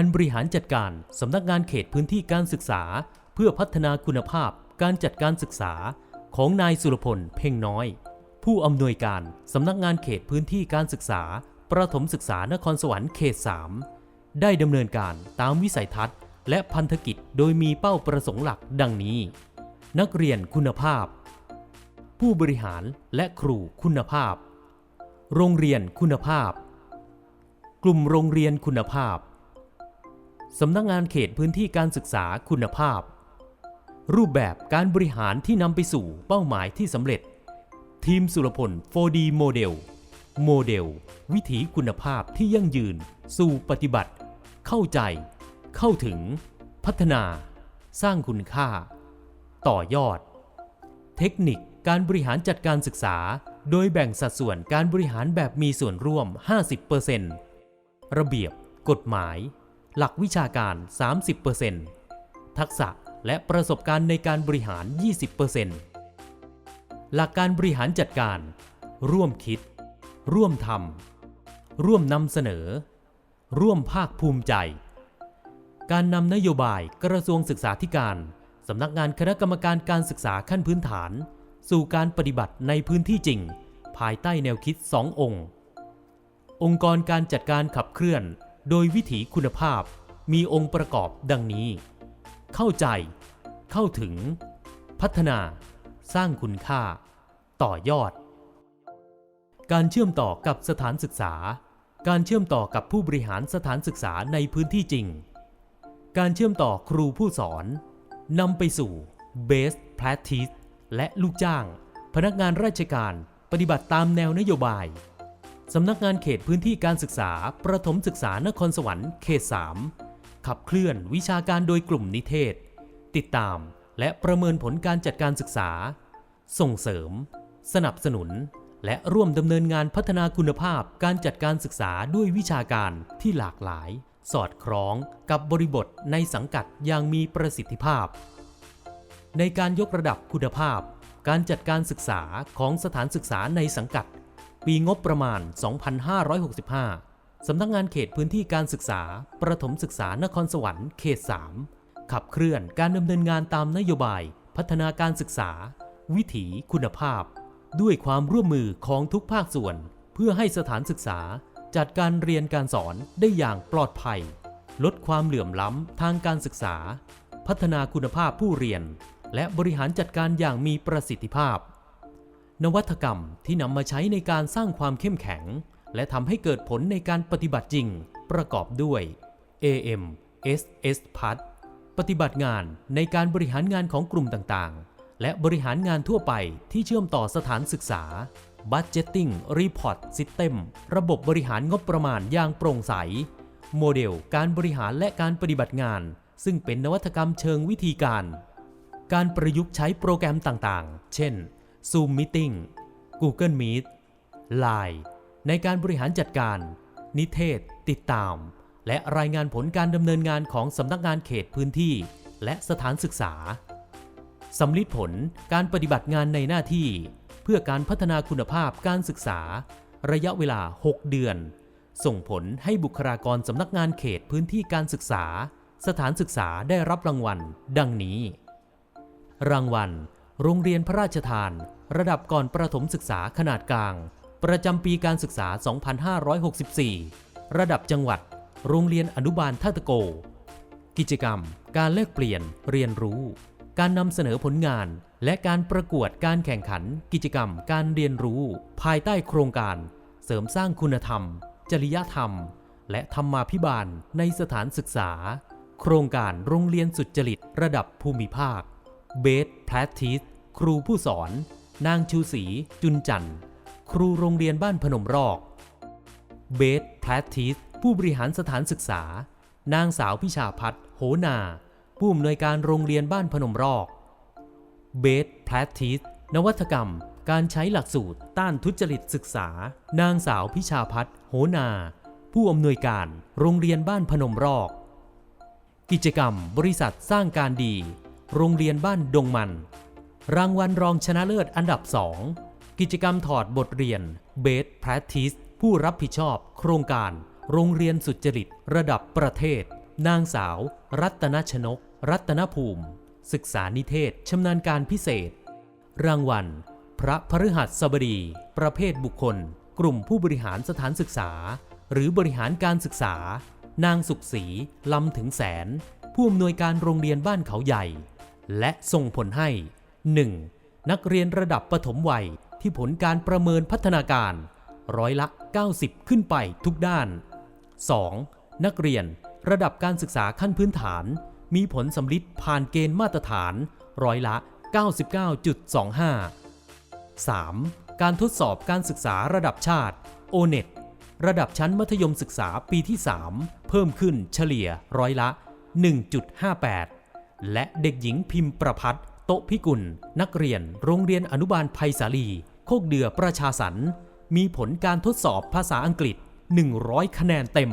การบริหารจัดการสำนักงานเขตพื้นที่การศึกษา เพื่อพัฒนาคุณภาพการจัดการศึกษาของนายสุรพลเพ่งน้อย ผู้อำนวยการสำนักงานเขตพื้นที่การศึกษา ประถมศึกษานครสวรรค์เขต 3 ได้ดำเนินการตามวิสัยทัศน์ และพันธกิจโดยมีเป้าประสงค์หลักดังนี้ นักเรียนคุณภาพ ผู้บริหารและครูคุณภาพ โรงเรียนคุณภาพ กลุ่มโรงเรียนคุณภาพ สำนักงานเขตพื้นที่การศึกษาคุณภาพ รูปแบบการบริหารที่นำไปสู่เป้าหมายที่สำเร็จ ทีมสุรพล 4D โมเดลโมเดล วิถีคุณภาพที่ยั่งยืน สู่ปฏิบัติ เข้าใจ เข้าถึง พัฒนา สร้างคุณค่า ต่อยอด เทคนิคการบริหารจัดการศึกษา โดยแบ่งสัดส่วนการบริหารแบบมีส่วนร่วม 50%ระเบียบ กฎหมาย หลักวิชาการ 30%ทักษะและประสบการณ์ในการบริหาร 20%หลักการบริหารจัดการ ร่วมคิด ร่วมทำร่วมนำเสนอ ร่วมภาคภูมิใจ การนำนโยบายกระทรวงศึกษาธิการสำนักงานคณะกรรมการการศึกษาขั้นพื้นฐาน สู่การปฏิบัติในพื้นที่จริง ภายใต้แนวคิด 2 องค์ องค์กรการจัดการขับเคลื่อน โดยวิถีคุณภาพมีองค์ประกอบดังนี้ เข้าใจ เข้าถึง พัฒนา สร้างคุณค่า ต่อยอด การเชื่อมต่อกับสถานศึกษา การเชื่อมต่อกับผู้บริหารสถานศึกษาในพื้นที่จริง การเชื่อมต่อครูผู้สอนนำไปสู่ Best Practice และลูกจ้าง พนักงานราชการปฏิบัติตามแนวนโยบาย สำนักงานเขตพื้นที่การศึกษา ประถมศึกษานครสวรรค์เขต 3 ขับเคลื่อนวิชาการโดยกลุ่มนิเทศ ติดตามและประเมินผลการจัดการศึกษา ส่งเสริม สนับสนุน และร่วมดำเนินงานพัฒนาคุณภาพการจัดการศึกษาด้วยวิชาการที่หลากหลาย สอดคล้องกับบริบทในสังกัดอย่างมีประสิทธิภาพ ในการยกระดับคุณภาพ การจัดการศึกษาของสถานศึกษาในสังกัด ปีงบประมาณ 2565 สำนักงานเขตพื้นที่การศึกษา ประถมศึกษานครสวรรค์เขต 3 ขับเคลื่อนการดำเนินงานตามนโยบาย พัฒนาการศึกษา วิถีคุณภาพ ด้วยความร่วมมือของทุกภาคส่วน เพื่อให้สถานศึกษาจัดการเรียนการสอนได้อย่างปลอดภัย ลดความเหลื่อมล้ำทางการศึกษา พัฒนาคุณภาพผู้เรียน และบริหารจัดการอย่างมีประสิทธิภาพ นวัตกรรมที่นำมาใช้ในการสร้างความเข้มแข็ง และทำให้เกิดผลในการปฏิบัติจริง ประกอบด้วย AM SS p a t ปฏิบัติงานในการบริหารงานของกลุ่มต่างๆ และบริหารงานทั่วไปที่เชื่อมต่อสถานศึกษา Budgeting Report System ระบบบริหารงบประมาณอย่างโปร่งใส โมเดลการบริหารและการปฏิบัติงาน ซึ่งเป็นนวัตกรรมเชิงวิธีการ การประยุกต์ใช้โปรแกรมต่างๆ เช่น Zoom Meeting Google Meet Line ในการบริหารจัดการ นิเทศ ติดตาม และรายงานผลการดำเนินงานของสำนักงานเขตพื้นที่ และสถานศึกษาสำลิดผลการปฏิบัติงานในหน้าที่ เพื่อการพัฒนาคุณภาพการศึกษา ระยะเวลา 6 เดือน ส่งผลให้บุคลากรสำนักงานเขตพื้นที่การศึกษา สถานศึกษาได้รับรางวัล ดังนี้ รางวัล โรงเรียนพระราชทาน ระดับก่อนประถมศึกษาขนาดกลาง ประจำปีการศึกษา 2564 ระดับจังหวัด โรงเรียนอนุบาลท่าตะโก กิจกรรม การแลกเปลี่ยน เรียนรู้ การนำเสนอผลงาน และการประกวดการแข่งขัน กิจกรรม การเรียนรู้ ภายใต้โครงการ เสริมสร้างคุณธรรม จริยธรรม และธรรมาภิบาลในสถานศึกษา โครงการโรงเรียนสุจริตระดับภูมิภาค เบสแพลทิส ครูผู้สอน นางชูศรีจุนจันทร์ครูโรงเรียนบ้านพนมรอก เบสแพลทิสผู้บริหารสถานศึกษา นางสาวพิชาพัฒน์โหนา ผู้อำนวยการโรงเรียนบ้านพนมรอก เบสแพลทิสนวัตกรรม การใช้หลักสูตรต้านทุจริตศึกษา นางสาวพิชาพัฒน์โหนา ผู้อำนวยการโรงเรียนบ้านพนมรอก กิจกรรม บริษัทสร้างการดี โรงเรียนบ้านดงมัน รางวัลรองชนะเลิศอันดับ 2 กิจกรรมถอดบทเรียน Best Practice ผู้รับผิดชอบ โครงการ โรงเรียนสุจริต ระดับประเทศ นางสาว รัตนชนก รัตนภูมิ ศึกษานิเทศชำนาญการพิเศษ รางวัล พระพฤหัสบดี ประเภทบุคคล กลุ่มผู้บริหารสถานศึกษา หรือบริหารการศึกษา นางสุขศรีลำถึงแสน ผู้อำนวยการโรงเรียนบ้านเขาใหญ่ และส่งผลให้ 1. นักเรียนระดับปฐมวัยที่ผลการประเมินพัฒนาการ ร้อยละ 90 ขึ้นไปทุกด้าน 2. นักเรียนระดับการศึกษาขั้นพื้นฐาน มีผลสำลิดผ่านเกณฑ์มาตรฐาน ร้อยละ 99.25 3. การทดสอบการศึกษาระดับชาติ O-NET ระดับชั้นมัธยมศึกษาปีที่ 3 เพิ่มขึ้นเฉลี่ยร้อยละ 1.58 และเด็กหญิงพิมพ์ประพัฒน์ โตพิกุล นักเรียน โรงเรียนอนุบาลไพศาลี โคกเดือประชาสรรมีผลการทดสอบภาษาอังกฤษ 100 คะแนนเต็ม